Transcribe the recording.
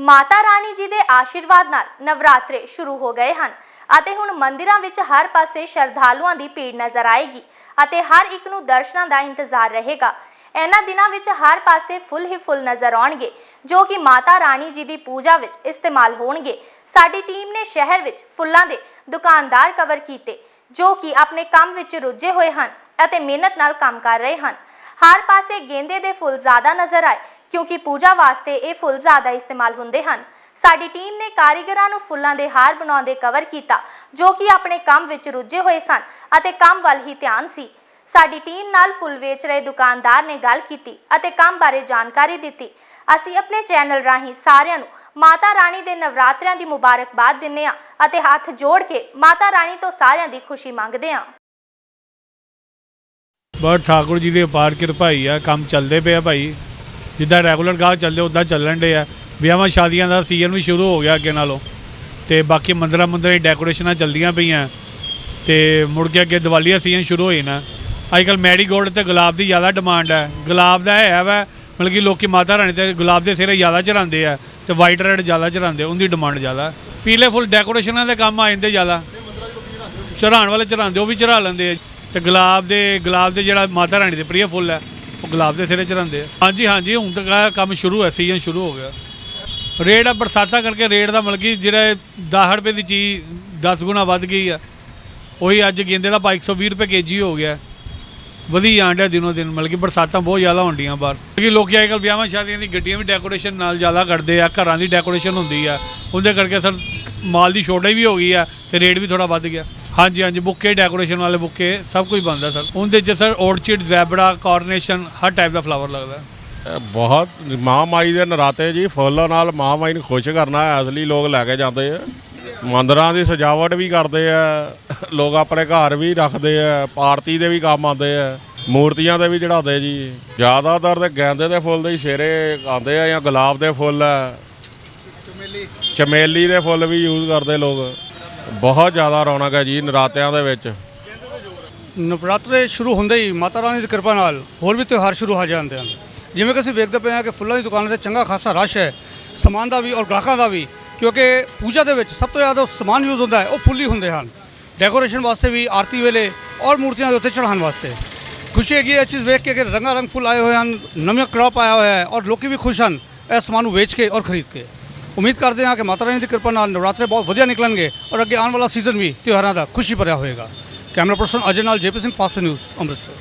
ਮਾਤਾ ਰਾਣੀ ਜੀ ਦੇ ਆਸ਼ੀਰਵਾਦ ਨਾਲ ਨਵਰਾਤਰੇ ਸ਼ੁਰੂ ਹੋ ਗਏ ਹਨ ਅਤੇ ਹੁਣ ਮੰਦਿਰਾਂ ਵਿੱਚ ਹਰ ਪਾਸੇ ਸ਼ਰਧਾਲੂਆਂ ਦੀ ਭੀੜ ਨਜ਼ਰ ਆਏਗੀ ਅਤੇ ਹਰ ਇੱਕ ਨੂੰ ਦਰਸ਼ਨਾਂ ਦਾ ਇੰਤਜ਼ਾਰ ਰਹੇਗਾ। ਇਹਨਾਂ ਦਿਨਾਂ ਵਿੱਚ ਹਰ ਪਾਸੇ ਫੁੱਲ ਹੀ ਫੁੱਲ ਨਜ਼ਰ ਆਉਣਗੇ, ਜੋ ਕਿ ਮਾਤਾ ਰਾਣੀ ਜੀ ਦੀ ਪੂਜਾ ਵਿੱਚ ਇਸਤੇਮਾਲ ਹੋਣਗੇ। ਸਾਡੀ ਟੀਮ ਨੇ ਸ਼ਹਿਰ ਵਿੱਚ ਫੁੱਲਾਂ ਦੇ ਦੁਕਾਨਦਾਰ ਕਵਰ ਕੀਤੇ, ਜੋ ਕਿ ਆਪਣੇ ਕੰਮ ਵਿੱਚ ਰੁੱਝੇ ਹੋਏ ਹਨ ਅਤੇ ਮਿਹਨਤ ਨਾਲ ਕੰਮ ਕਰ ਰਹੇ ਹਨ। ਹਰ ਪਾਸੇ ਗੇਂਦੇ ਦੇ ਫੁੱਲ ਜ਼ਿਆਦਾ ਨਜ਼ਰ ਆਏ, ਕਿਉਂਕਿ ਪੂਜਾ ਵਾਸਤੇ ਇਹ ਫੁੱਲ ਜ਼ਿਆਦਾ ਇਸਤੇਮਾਲ ਹੁੰਦੇ ਹਨ। ਸਾਡੀ ਟੀਮ ਨੇ ਕਾਰੀਗਰਾਂ ਨੂੰ ਫੁੱਲਾਂ ਦੇ ਹਾਰ ਬਣਾਉਂਦੇ ਕਵਰ ਕੀਤਾ, ਜੋ ਕਿ ਆਪਣੇ ਕੰਮ ਵਿੱਚ ਰੁੱਝੇ ਹੋਏ ਸਨ ਅਤੇ ਕੰਮ ਵੱਲ ਹੀ ਧਿਆਨ ਸੀ। ਸਾਡੀ ਟੀਮ ਨਾਲ ਫੁੱਲ ਵੇਚ ਰਹੇ ਦੁਕਾਨਦਾਰ ਨੇ ਗੱਲ ਕੀਤੀ ਅਤੇ ਕੰਮ ਬਾਰੇ ਜਾਣਕਾਰੀ ਦਿੱਤੀ। ਅਸੀਂ ਆਪਣੇ ਚੈਨਲ ਰਾਹੀਂ ਸਾਰਿਆਂ ਨੂੰ ਮਾਤਾ ਰਾਣੀ ਦੇ ਨਵਰਾਤਰਿਆਂ ਦੀ ਮੁਬਾਰਕਬਾਦ ਦਿੰਦੇ ਹਾਂ ਅਤੇ ਹੱਥ ਜੋੜ ਕੇ ਮਾਤਾ ਰਾਣੀ ਤੋਂ ਸਾਰਿਆਂ ਦੀ ਖੁਸ਼ੀ ਮੰਗਦੇ ਹਾਂ। ਬਸ ਠਾਕੁਰ ਜੀ ਦੀ ਅਪਾਰ ਕਿਰਪਾਈ ਆ, ਕੰਮ ਚੱਲਦੇ ਪਿਆ ਭਾਈ। ਜਿੱਦਾਂ ਰੈਗੂਲਰ ਗਾਹ ਚੱਲਦੇ ਉਦਾਂ ਚੱਲਣ ਡੇ ਆ। ਵਿਆਹਾਂ ਸ਼ਾਦੀਆਂ ਦਾ ਸੀਜ਼ਨ ਵੀ ਸ਼ੁਰੂ ਹੋ ਗਿਆ ਅੱਗੇ ਨਾਲੋਂ। ਤੇ ਬਾਕੀ ਮੰਦਰਾਂ ਮੰਦਰਾਂ ਦੀ ਡੈਕੋਰੇਸ਼ਨਾਂ ਚੱਲਦੀਆਂ ਪਈਆਂ। ਤੇ ਮੁੜ ਕੇ ਅੱਗੇ ਦੀਵਾਲੀ ਦਾ ਸੀਜ਼ਨ ਸ਼ੁਰੂ ਹੋ ਜਾਣਾ ਅੱਜ ਕੱਲ ਮੈਰੀਗੋਲਡ ਤੇ ਗੁਲਾਬ ਦੀ ਜ਼ਿਆਦਾ ਡਿਮਾਂਡ ਹੈ ਗੁਲਾਬ ਦਾ ਹੈ ਵਾ, ਮਤਲਬ ਕਿ ਲੋਕੀ ਮਾਤਾ ਰਾਣੀ ਤੇ ਗੁਲਾਬ ਦੇ ਸਿਰੇ ਜ਼ਿਆਦਾ ਚੜਾਉਂਦੇ ਆ ਤੇ ਵਾਈਟ ਰੈਡ ਜ਼ਿਆਦਾ ਚੜਾਉਂਦੇ ਉਹਦੀ ਡਿਮਾਂਡ ਜ਼ਿਆਦਾ। ਪੀਲੇ ਫੁੱਲ ਡੈਕੋਰੇਸ਼ਨਾਂ ਦੇ ਕੰਮ ਆ ਜਾਂਦੇ ਜ਼ਿਆਦਾ। ਚੜਾਉਣ ਵਾਲੇ ਚੜਾਉਂਦੇ ਉਹ ਵੀ ਚੜਾ ਲੈਂਦੇ ਆ। ਤੇ ਗੁਲਾਬ ਦੇ ਗੁਲਾਬ ਦੇ ਜਿਹੜਾ ਮਾਤਾ ਰਾਣੀ ਦੇ ਪ੍ਰਿਯ ਫੁੱਲ ਹੈ, ਉਹ ਗੁਲਾਬ ਦੇ ਸਿਰੇ ਚੜਾਉਂਦੇ ਆ। ਹਾਂਜੀ ਹਾਂਜੀ, ਹੁਣ ਤੱਕ ਕੰਮ ਸ਼ੁਰੂ ਹੈ ਸੀਜ਼ਨ ਸ਼ੁਰੂ ਹੋ ਗਿਆ। ਰੇਟ ਆ ਬਰਸਾਤਾਂ ਕਰਕੇ ਰੇਟ ਦਾ ਮਤਲਬ ਕਿ ਜਿਹੜਾ 10 ਰੁਪਏ ਦੀ ਚੀਜ਼ 10 ਗੁਣਾ ਵੱਧ ਗਈ ਆ। ਉਹੀ ਅੱਜ ਗੇਂਦੇ ਦਾ ਭਾਅ 120 ਰੁਪਏ ਕੇਜੀ ਹੋ ਗਿਆ। ਵਧੀ ਆਂਡਿਆ ਦਿਨੋ ਦਿਨ, ਮਤਲਬ ਕਿ ਬਰਸਾਤਾਂ ਬਹੁਤ ਜ਼ਿਆਦਾ ਹੁੰਦੀਆਂ ਬਾਹਰ। ਕਿਉਂਕਿ ਲੋਕੀ ਅੱਜ ਕੱਲ੍ਹ ਵਿਆਹਾਂ ਸ਼ਾਦੀਆਂ ਦੀ ਗੱਡੀਆਂ ਵੀ ਡੈਕੋਰੇਸ਼ਨ ਨਾਲ ਜ਼ਿਆਦਾ ਕਰਦੇ ਆ, ਘਰਾਂ ਦੀ ਡੈਕੋਰੇਸ਼ਨ ਹੁੰਦੀ ਆ। ਉਹਦੇ ਕਰਕੇ ਸਰ ਮਾਲ ਦੀ ਸ਼ੋਰਟੇਜ ਵੀ ਹੋ ਗਈ ਆ ਤੇ ਰੇਟ ਵੀ ਥੋੜਾ ਵੱਧ ਗਿਆ। ਹਾਂਜੀ ਹਾਂਜੀ ਬੁੱਕੇ ਡੈਕੋਰੇਸ਼ਨ ਵਾਲੇ ਬੁੱਕੇ ਸਭ ਕੁਝ ਬਣਦਾ ਸਰ। ਉਹਦੇ 'ਚ ਸਰ ਔਰਚਿਡ ਜ਼ੈਬਰਾ ਕਾਰਨੇਸ਼ਨ ਹਰ ਟਾਈਪ ਦਾ ਫਲਾਵਰ ਲੱਗਦਾ। ਬਹੁਤ ਮਾਂ ਮਾਈ ਦੇ ਨਰਾਤੇ ਜੀ ਫੁੱਲਾਂ ਨਾਲ ਮਾਂ ਮਾਈ ਨੂੰ ਖੁਸ਼ ਕਰਨਾ ਲਈ ਲੋਕ ਲੈ ਕੇ ਜਾਂਦੇ ਆ। ਮੰਦਰਾਂ ਦੀ ਸਜਾਵਟ ਵੀ ਕਰਦੇ ਆ ਲੋਕ ਆਪਣੇ ਘਰ ਵੀ ਰੱਖਦੇ ਆ ਪਾਰਟੀ ਦੇ ਵੀ ਕੰਮ ਆਉਂਦੇ ਆ ਮੂਰਤੀਆਂ ਦੇ ਵੀ ਚੜਾਉਂਦੇ ਜੀ। ਜ਼ਿਆਦਾਤਰ ਤੇ ਗੈਂਦੇ ਦੇ ਫੁੱਲ ਦੇ ਸ਼ੇਰੇ ਆਉਂਦੇ ਆ ਜਾਂ ਗੁਲਾਬ ਦੇ ਫੁੱਲ ਆ। ਚਮੇਲੀ। ਦੇ ਫੁੱਲ ਵੀ ਯੂਜ਼ ਕਰਦੇ ਲੋਕ। ਬਹੁਤ ਜ਼ਿਆਦਾ ਰੌਣਕ ਹੈ ਜੀ ਨਰਾਤਿਆਂ ਦੇ ਵਿੱਚ। ਨਵਰਾਤਰੇ ਸ਼ੁਰੂ ਹੁੰਦੇ ਹੀ ਮਾਤਾ ਰਾਣੀ ਦੀ ਕਿਰਪਾ ਨਾਲ ਹੋਰ ਵੀ ਤਿਉਹਾਰ ਸ਼ੁਰੂ ਹੋ ਜਾਂਦੇ ਹਨ। ਜਿਵੇਂ ਕਿ ਅਸੀਂ ਵੇਖਦੇ ਪਏ ਹਾਂ ਕਿ ਫੁੱਲਾਂ ਦੀ ਦੁਕਾਨਾਂ ਤੇ ਚੰਗਾ ਖਾਸਾ ਰਸ਼ ਹੈ, ਸਮਾਨ ਦਾ ਵੀ ਔਰ ਗ੍ਰਾਹਕਾਂ ਦਾ ਵੀ, ਕਿਉਂਕਿ ਪੂਜਾ ਦੇ ਵਿੱਚ ਸਭ ਤੋਂ ਜ਼ਿਆਦਾ ਸਮਾਨ ਯੂਜ਼ ਹੁੰਦਾ ਹੈ, ਉਹ ਫੁੱਲ ਹੀ ਹੁੰਦੇ ਹਨ। ਡੈਕੋਰੇਸ਼ਨ ਵਾਸਤੇ ਵੀ ਆਰਤੀ ਵੇਲੇ ਔਰ ਮੂਰਤੀਆਂ ਦੇ ਉੱਤੇ ਚੜ੍ਹਾਉਣ ਵਾਸਤੇ। ਖੁਸ਼ੀ ਹੈਗੀ ਇਹ ਚੀਜ਼ ਵੇਖ ਕੇ ਕਿ ਰੰਗਾ ਰੰਗ ਫੁੱਲ ਆਏ ਹੋਏ ਹਨ ਨਵਾਂ ਕ੍ਰੌਪ ਆਇਆ ਹੋਇਆ ਹੈ ਔਰ ਲੋਕੀ ਵੀ ਖੁਸ਼ ਹਨ, ਇਹ ਸਮਾਨ ਨੂੰ ਵੇਚ ਕੇ ਔਰ ਖਰੀਦ ਕੇ। ਉਮੀਦ ਕਰਦੇ ਹਾਂ ਕਿ ਮਾਤਾ ਰਾਣੀ ਦੀ ਕਿਰਪਾ ਨਾਲ ਨਵਰਾਤਰੇ ਬਹੁਤ ਵਧੀਆ ਨਿਕਲਣਗੇ ਔਰ ਅੱਗੇ ਆਉਣ ਵਾਲਾ ਸੀਜ਼ਨ ਵੀ ਤਿਉਹਾਰਾਂ ਦਾ ਖੁਸ਼ੀ ਭਰਿਆ ਹੋਏਗਾ। ਕੈਮਰਾ ਪਰਸਨ ਅਜੇ ਨਾਲ JP Singh, fast news, Amritsar.